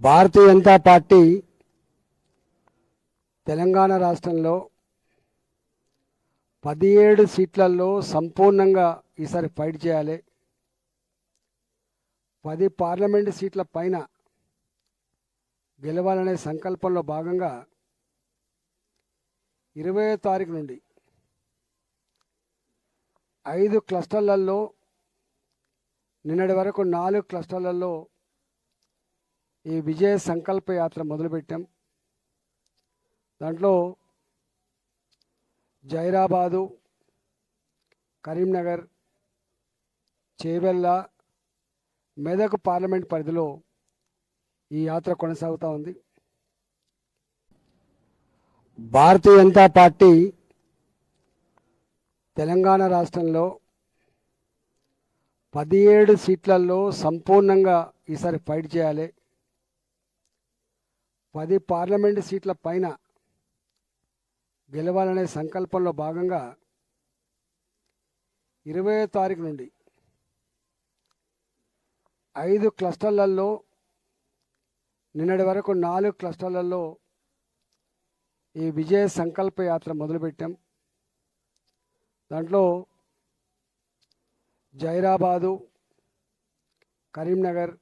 Bharatiya Janata party Telangana రాష్ట్రంలో పదిహేడు సీట్లలో సంపూర్ణంగా ఈసారి ఫైట్ చేయాలి. పది పార్లమెంటు సీట్ల పైన గెలవాలనే సంకల్పంలో భాగంగా ఇరవై తారీఖు నుండి ఐదు క్లస్టర్లలో నిన్నటి వరకు నాలుగు క్లస్టర్లలో ఈ విజయ సంకల్ప యాత్ర మొదలుపెట్టాం. దాంట్లో జైరాబాదు కరీంనగర్ చేవెళ్ళ మెదక్ పార్లమెంట్ పరిధిలో ఈ యాత్ర కొనసాగుతూ ఉంది. భారతీయ జనతా పార్టీ తెలంగాణ రాష్ట్రంలో పదిహేడు సీట్లలో సంపూర్ణంగా ఈసారి ఫైట్ చేయాలి. పది పార్లమెంటు సీట్ల పైన గెలవాలనే సంకల్పంలో భాగంగా ఇరవై తారీఖు నుండి ఐదు క్లస్టర్లలో నిన్నటి వరకు నాలుగు క్లస్టర్లలో ఈ విజయ సంకల్ప యాత్ర మొదలుపెట్టాం. దాంట్లో జైరాబాదు కరీంనగర్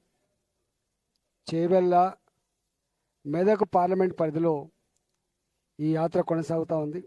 చేవెళ్ళ మెదక్ పార్లమెంట్ పరిధిలో ఈ యాత్ర కొనసాగుతూ ఉంది.